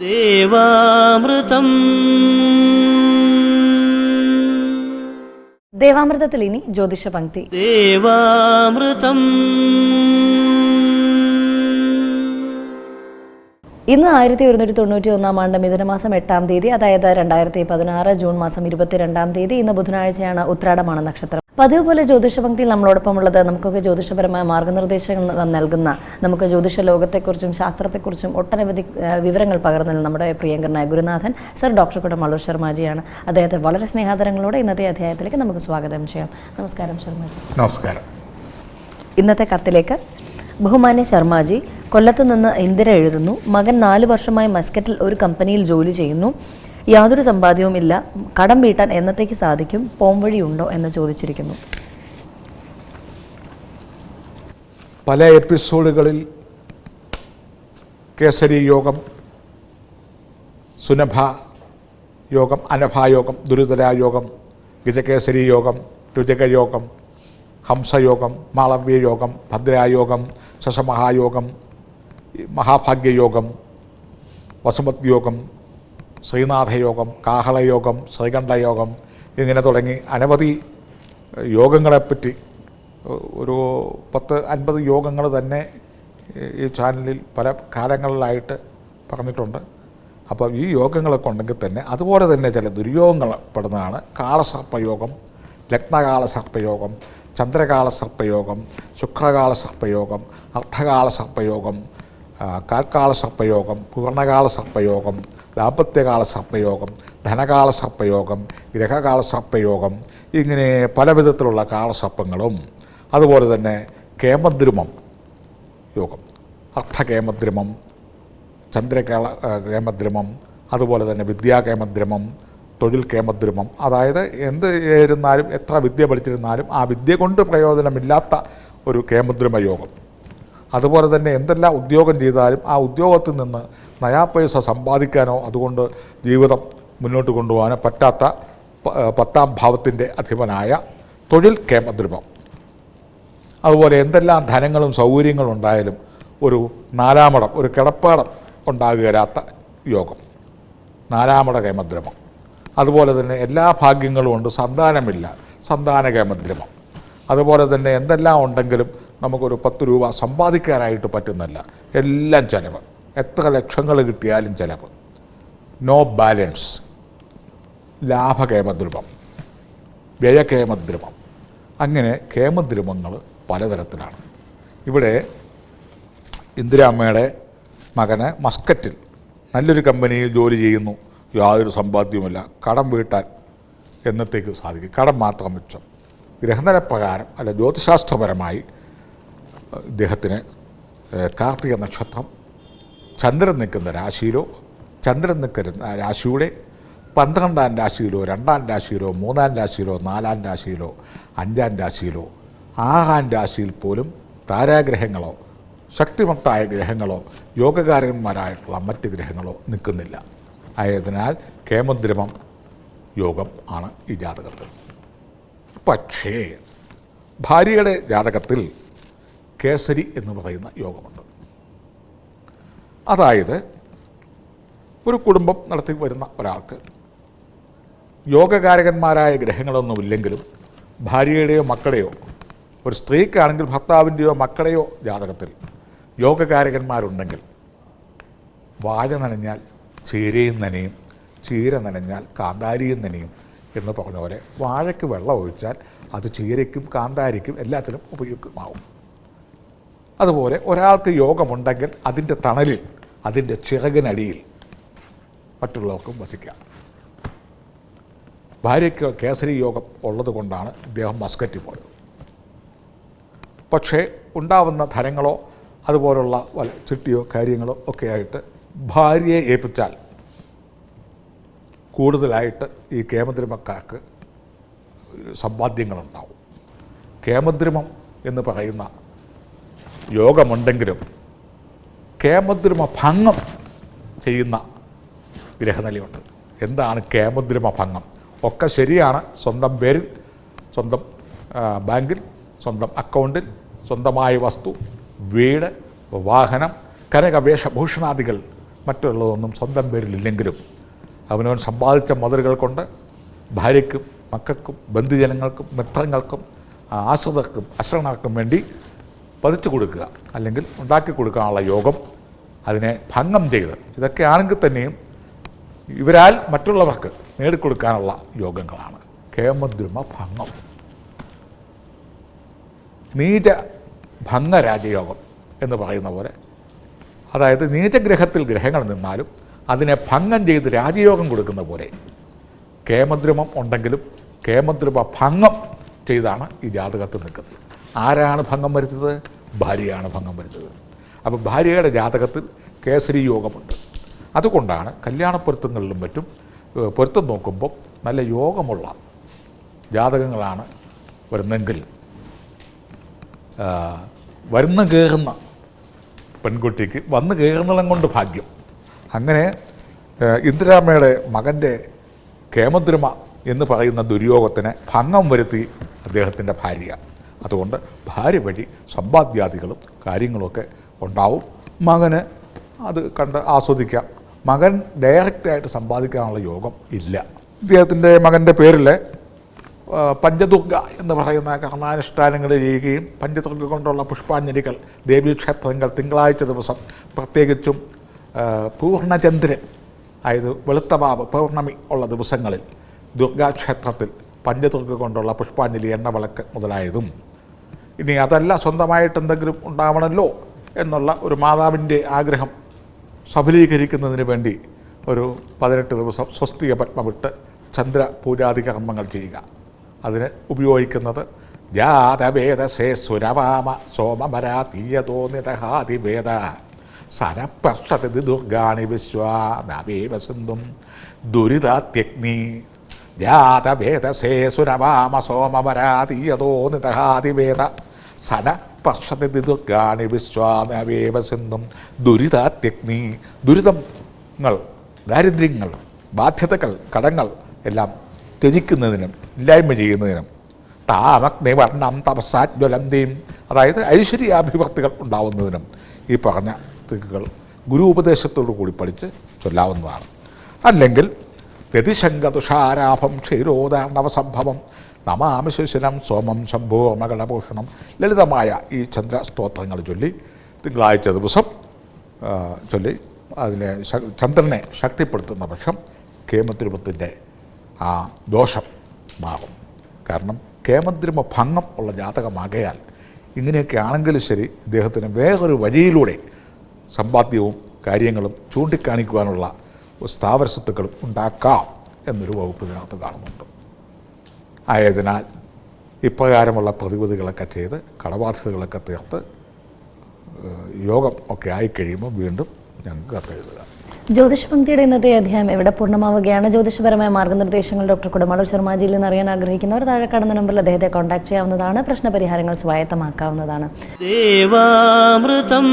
ദേവാമൃതം. ദേവാമൃതത്തിൽ ഇനി ജ്യോതിഷ പങ്ക്തി ദേവാമൃതം. ഇന്ന് ആയിരത്തി ഒരുന്നൂറ്റി തൊണ്ണൂറ്റി ഒന്നാം ആണ്ട് മിഥുനമാസം എട്ടാം തീയതി അതായത് രണ്ടായിരത്തി പതിനാറ് ജൂൺ മാസം ഇരുപത്തിരണ്ടാം തീയതി ഇന്ന് ബുധനാഴ്ചയാണ് ഉത്രാടമാണ് നക്ഷത്രം. പതിവ് പോലെ ജ്യോതിഷ നമ്മളോടൊപ്പമുള്ളത് നമ്മളോടൊപ്പം ഉള്ളത് നമുക്കൊക്കെ ജ്യോതിഷപരമായ മാർഗനിർദ്ദേശങ്ങൾ നൽകുന്ന നമുക്ക് ജ്യോതിഷ ലോകത്തെക്കുറിച്ചും ശാസ്ത്രത്തെക്കുറിച്ചും ഒട്ടനവധി വിവരങ്ങൾ പകർന്നു നമ്മുടെ പ്രിയങ്കരനായ ഗുരുനാഥൻ സർ ഡോക്ടർ കുടമള്ളൂർ ശർമാജിയാണ് അദ്ദേഹത്തെ വളരെ സ്നേഹാദരങ്ങളോടെ ഇന്നത്തെ അധ്യായത്തിലേക്ക് നമുക്ക് സ്വാഗതം ചെയ്യാം. നമസ്കാരം ശർമാജി നമസ്കാരം. ഇന്നത്തെ കത്തിലേക്ക് ബഹുമാന്യ ശർമാജി കൊല്ലത്ത് നിന്ന് ഇന്ദിര എഴുതുന്നു. മകൻ നാല് വർഷമായി മസ്കറ്റിൽ ഒരു കമ്പനിയിൽ ജോലി ചെയ്യുന്നു. യാതൊരു സമ്പാദ്യവുമില്ല. കടം വീട്ടാൻ എന്നത്തേക്ക് സാധിക്കും? പോംവഴിയുണ്ടോ എന്ന് ചോദിച്ചിരിക്കുന്നു. പല എപ്പിസോഡുകളിൽ കേസരി യോഗം സുനഭ യോഗം അനഭായോഗം ദുരിതരായോഗം ഗജകേസരി യോഗം രുചകയോഗം ഹംസയോഗം മാളവ്യ യോഗം ഭദ്രായോഗം ശശമഹായോഗം മഹാഭാഗ്യയോഗം വസുമത് യോഗം ശ്രീനാഥയോഗം കാഹളയോഗം ശ്രീകണ്ഠയോഗം ഇങ്ങനെ തുടങ്ങി അനവധി യോഗങ്ങളെപ്പറ്റി ഒരു പത്ത് അൻപത് യോഗങ്ങൾ തന്നെ ഈ ചാനലിൽ പല കാലങ്ങളിലായിട്ട് പറഞ്ഞിട്ടുണ്ട്. അപ്പോൾ ഈ യോഗങ്ങളൊക്കെ ഉണ്ടെങ്കിൽ തന്നെ അതുപോലെ തന്നെ ചില ദുര്യോഗങ്ങൾ പെടുന്നതാണ്. കാളസർപ്പയോഗം ലഗ്നകാല സർപ്പയോഗം ചന്ദ്രകാല സർപ്പയോഗം ശുക്രകാല സർപ്പയോഗം സർപ്പയോഗം കാൽക്കാല സർപ്പയോഗം പൂർണകാല സർപ്പയോഗം ദാമ്പത്യകാല സർപ്പയോഗം ധനകാല സർപ്പയോഗം ഗ്രഹകാല സർപ്പയോഗം ഇങ്ങനെ പല വിധത്തിലുള്ള കാളസർപ്പങ്ങളും അതുപോലെ തന്നെ കേമദ്രുമം യോഗം അർത്ഥകേമദ്രുമം ചന്ദ്രകേള ആ, കേമദ്രുമം അതുപോലെ തന്നെ വിദ്യാകേമദ്രുമം തൊഴിൽ കേമദ്രുമം. അതായത് എന്ത് ഇരുന്നാലും എത്ര വിദ്യ പഠിച്ചിരുന്നാലും ആ വിദ്യ കൊണ്ട് പ്രയോജനമില്ലാത്ത ഒരു കേമദ്രുമ യോഗം അതുപോലെ തന്നെ എന്തെല്ലാം ഉദ്യോഗം ചെയ്താലും ആ ഉദ്യോഗത്തിൽ നിന്ന് നയാ പൈസ സമ്പാദിക്കാനോ അതുകൊണ്ട് ജീവിതം മുന്നോട്ട് കൊണ്ടുപോകാനോ പറ്റാത്ത പത്താം ഭാവത്തിന്റെ അധിപനായ തൊഴിൽ കേമദ്രുമം അതുപോലെ എന്തെല്ലാം ധനങ്ങളും സൗകര്യങ്ങളും ഉണ്ടായാലും ഒരു നാലാമടം ഒരു കിടപ്പാടം ഉണ്ടാകുകയില്ലാത്ത യോഗം. നാലാമട കേമദ്രമം അതുപോലെ തന്നെ എല്ലാ ഭാഗ്യങ്ങളും ഉണ്ട് സന്താനമില്ല സന്താന കേമദ്രമം അതുപോലെ തന്നെ എന്തെല്ലാം ഉണ്ടെങ്കിലും നമുക്കൊരു പത്ത് രൂപ സമ്പാദിക്കാനായിട്ട് പറ്റുന്നില്ല. എല്ലാം ചിലവ്. എത്ര ലക്ഷങ്ങൾ കിട്ടിയാലും ചിലവ്. നോ ബാലൻസ് ലാഭകേമദ്രുമം വ്യയകേമദ്രുമം അങ്ങനെ കേമദ്രുമങ്ങൾ പലതരത്തിലാണ്. ഇവിടെ ഇന്ദിരാമ്മയുടെ മകന് മസ്കറ്റിൽ നല്ലൊരു കമ്പനിയിൽ ജോലി ചെയ്യുന്നു. യാതൊരു സമ്പാദ്യവുമില്ല. കടം വീട്ടാൻ എന്നത്തേക്ക് സാധിക്കും. കടം മാത്രം മിച്ചം. ഗ്രഹനിലപ്രകാരം അല്ല ജ്യോതിശാസ്ത്രപരമായി ഇദ്ദേഹത്തിന് കാർത്തിക നക്ഷത്രം ചന്ദ്രൻ നിൽക്കുന്ന രാശിയിലോ ചന്ദ്രൻ നിൽക്കുന്ന രാശിയുടെ പന്ത്രണ്ടാം രാശിയിലോ രണ്ടാം രാശിയിലോ മൂന്നാം രാശിയിലോ നാലാം രാശിയിലോ അഞ്ചാം രാശിയിലോ ആറാം രാശിയിൽ പോലും താരാഗ്രഹങ്ങളോ ശക്തിമത്തായ ഗ്രഹങ്ങളോ യോഗകാരന്മാരായിട്ടുള്ള മറ്റ് ഗ്രഹങ്ങളോ നിൽക്കുന്നില്ല. ആയതിനാൽ കേമദ്രമം യോഗം ആണ് ഈ ജാതകത്തിൽ. പക്ഷേ ഭാര്യയുടെ ജാതകത്തിൽ കേസരി എന്ന് പറയുന്ന യോഗമുണ്ട്. അതായത് ഒരു കുടുംബം നടത്തി വരുന്ന ഒരാൾക്ക് യോഗകാരകന്മാരായ ഗ്രഹങ്ങളൊന്നുമില്ലെങ്കിലും ഭാര്യയുടെയോ മക്കളെയോ ഒരു സ്ത്രീക്കാണെങ്കിൽ ഭർത്താവിന്റെയോ മക്കളെയോ ജാതകത്തിൽ യോഗകാരകന്മാരുണ്ടെങ്കിൽ വാഴ നനഞ്ഞാൽ ചീരയും നനയും ചീര നനഞ്ഞാൽ കാന്താരിയും നനയും എന്ന് പറഞ്ഞ പോലെ വാഴയ്ക്ക് വെള്ളം ഒഴിച്ചാൽ അത് ചീരയ്ക്കും കാന്താരിക്കും എല്ലാത്തിനും ഉപയുക്തമാവും. അതുപോലെ ഒരാൾക്ക് യോഗമുണ്ടെങ്കിൽ അതിന്റെ തണലിൽ അതിന്റെ ചിറകിനടിയിൽ മറ്റുള്ളവർക്കും വസിക്കാം. ഭാര്യയ്ക്ക് കേസരി യോഗം ഉള്ളത് കൊണ്ടാണ് ഇദ്ദേഹം മസ്കറ്റ് പോയത്. പക്ഷേ ഉണ്ടാവുന്ന ധനങ്ങളോ അതുപോലുള്ള വല ചിട്ടിയോ കാര്യങ്ങളോ ഒക്കെ ആയിട്ട് ഭാര്യയെ ഏൽപ്പിച്ചാൽ കൂടുതലായിട്ട് ഈ കേമദ്രിമക്കാർക്ക് സമ്പാദ്യങ്ങളുണ്ടാവും. കേമദ്രിമം എന്ന് പറയുന്ന യോഗമുണ്ടെങ്കിലും കേമദ്രുമ ഭംഗം ചെയ്യുന്ന ഗ്രഹനിലയുണ്ട്. എന്താണ് കേമദ്രുമ ഭംഗം? ഒക്കെ ശരിയാണ്. സ്വന്തം പേരിൽ സ്വന്തം ബാങ്കിൽ സ്വന്തം അക്കൗണ്ടിൽ സ്വന്തമായ വസ്തു വീട് വാഹനം കനകവേഷഭൂഷണാദികൾ മറ്റുള്ളതൊന്നും സ്വന്തം പേരിലില്ലെങ്കിലും അവനവൻ സമ്പാദിച്ച മതിലുകൾ കൊണ്ട് ഭാര്യയ്ക്കും മക്കൾക്കും ബന്ധുജനങ്ങൾക്കും മിത്രങ്ങൾക്കും ആശ്രിതർക്കും അശ്രണർക്കും വേണ്ടി പതിച്ചു കൊടുക്കുക അല്ലെങ്കിൽ ഉണ്ടാക്കി കൊടുക്കാനുള്ള യോഗം അതിനെ ഭംഗം ചെയ്ത് ഇതൊക്കെ ആണെങ്കിൽ തന്നെയും ഇവരാൽ മറ്റുള്ളവർക്ക് നേടിക്കൊടുക്കാനുള്ള യോഗങ്ങളാണ്. കേമദ്രുമ ഭംഗം. നീച ഭംഗ രാജയോഗം എന്ന് പറയുന്ന പോലെ അതായത് നീചഗ്രഹത്തിൽ ഗ്രഹങ്ങൾ നിന്നാലും അതിനെ ഭംഗം ചെയ്ത് രാജയോഗം കൊടുക്കുന്ന പോലെ കേമദ്രുമം ഉണ്ടെങ്കിലും കേമദ്രുമ ഭംഗം ചെയ്താണ് ഈ ജാതകത്തിൽ നിൽക്കുന്നത്. ആരാണ് ഭംഗം വരുത്തത് ഭാര്യയാണ് ഭംഗം വരുത്തത് അപ്പോൾ ഭാര്യയുടെ ജാതകത്തിൽ കേസരി യോഗമുണ്ട്. അതുകൊണ്ടാണ് കല്യാണ പൊരുത്തങ്ങളിലും മറ്റും പൊരുത്തം നോക്കുമ്പോൾ നല്ല യോഗമുള്ള ജാതകങ്ങളാണ് വരുന്നെങ്കിൽ വരുന്ന കയറുന്ന പെൺകുട്ടിക്ക് വന്ന് കയറുന്നിടം കൊണ്ട് ഭാഗ്യം. അങ്ങനെ ഇന്ദിരാമ്മയുടെ മകന്റെ കേമദ്രുമ എന്ന് പറയുന്ന ദുര്യോഗത്തിന് ഭംഗം വരുത്തി അദ്ദേഹത്തിന്റെ ഭാര്യ. അതുകൊണ്ട് ഭാര്യ വഴി സമ്പാദ്യാദികളും കാര്യങ്ങളൊക്കെ ഉണ്ടാവും. മകന് അത് കണ്ട് ആസ്വദിക്കാം. മകൻ ഡയറക്റ്റായിട്ട് സമ്പാദിക്കാനുള്ള യോഗം ഇല്ല. ഇദ്ദേഹത്തിന്റെ മകന്റെ പേരിൽ പഞ്ചദുർഗ എന്ന് പറയുന്ന കർണാനുഷ്ഠാനങ്ങൾ ചെയ്യുകയും പഞ്ചദുർഗ കൊണ്ടുള്ള പുഷ്പാഞ്ജലികൾ ദേവീക്ഷേത്രങ്ങൾ തിങ്കളാഴ്ച ദിവസം പ്രത്യേകിച്ചും പൂർണചന്ദ്രൻ അതായത് വെളുത്തവാവ് പൗർണമി ഉള്ള ദിവസങ്ങളിൽ ദുർഗാക്ഷേത്രത്തിൽ പഞ്ചദുർഗ കൊണ്ടുള്ള പുഷ്പാഞ്ജലി എണ്ണവിളക്ക് മുതലായതും ഇനി അതല്ല സ്വന്തമായിട്ട് എന്തെങ്കിലും ഉണ്ടാവണമല്ലോ എന്നുള്ള ഒരു മാതാവിന്റെ ആഗ്രഹം സഫലീകരിക്കുന്നതിന് വേണ്ടി ഒരു പതിനെട്ട് ദിവസം സ്വസ്തിക പത്മവിട്ട് ചന്ദ്ര പൂജാതി കർമ്മങ്ങൾ ചെയ്യുക. അതിന് ഉപയോഗിക്കുന്നത് ജാതവേദസേ സുരവാമ സോമമരാ തീയതോ നിതഹാതിവേദ. സരപ്പർഷതി ദുർഗാണി വിശ്വാനവേവ സിന്ധും ദുരിതാത്യഗ്നി. ജാതവേദസേ സുരവാമ സോമമരാ തീയതോ നിതഹാതിവേദ. സന പർഷതി ദുർഗാണി വിശ്വാനവേവ ദുരിതാത്യഗ്നി ദുരിതങ്ങൾ ദാരിദ്ര്യങ്ങൾ ബാധ്യതകൾ കടങ്ങൾ എല്ലാം ത്യജിക്കുന്നതിനും ഇല്ലായ്മ ചെയ്യുന്നതിനും താമഗ്നിവർണം തപസാജ്വലന്തിയും അതായത് ഐശ്വര്യാഭിഭക്തികൾ ഉണ്ടാവുന്നതിനും ഈ പറഞ്ഞ തിക്കുകൾ ഗുരു ഉപദേശത്തോടു കൂടി പഠിച്ച് ചൊല്ലാവുന്നതാണ്. അല്ലെങ്കിൽ രതിശങ്ക തുഷാരാഭം ക്ഷീരോദാർണവ ക്ഷീരോദാർണവസംഭവം നമാമി ശിശിരം സോമം ശംഭോ മകളഭൂഷണം ലളിതമായ ഈ ചന്ദ്ര സ്തോത്രങ്ങൾ ചൊല്ലി തിങ്കളാഴ്ച ദിവസം ചൊല്ലി അതിനെ ചന്ദ്രനെ ശക്തിപ്പെടുത്തുന്ന പക്ഷം കേമദ്രുമത്തിന്റെ ആ ദോഷം മാറും. കാരണം കേമദ്രുമ ഭംഗം ഉള്ള ജാതകമാകയാൽ ഇങ്ങനെയൊക്കെ ആണെങ്കിലും ശരി ഇദ്ദേഹത്തിന് വേറൊരു വഴിയിലൂടെ സമ്പാദ്യവും കാര്യങ്ങളും ചൂണ്ടിക്കാണിക്കുവാനുള്ള സ്ഥാവര സ്വത്തുക്കളും ഉണ്ടാക്കാം എന്നൊരു വകുപ്പ് ഇതിനകത്ത് കാണുന്നുണ്ട്. ആയതിനാൽ ഇപ്രകാരമുള്ള പ്രതിവിധികളൊക്കെ ചെയ്ത് കടബാധ്യതകളൊക്കെ തീർത്ത് യോഗം ഒക്കെ ആയിക്കഴിയുമ്പോൾ വീണ്ടും ഞങ്ങൾക്ക് കത്ത് എഴുതുക. ജ്യോതിഷ പങ്ക്തിയുടെ ഇന്നത്തെ അധ്യായം എവിടെ പൂർണമാവുകയാണ്? ജ്യോതിഷപരമായ മാർഗനിർദ്ദേശങ്ങൾ ഡോക്ടർ കുടമാളൂർ ശർമാജിയിൽ നിന്ന് അറിയാൻ ആഗ്രഹിക്കുന്നവർ താഴെ കടന്ന നമ്പറിൽ അദ്ദേഹത്തെ കോൺടാക്ട് ചെയ്യാവുന്നതാണ്. പ്രശ്നപരിഹാരങ്ങൾ സ്വായത്തമാക്കാവുന്നതാണ്. ദേവാമൃതം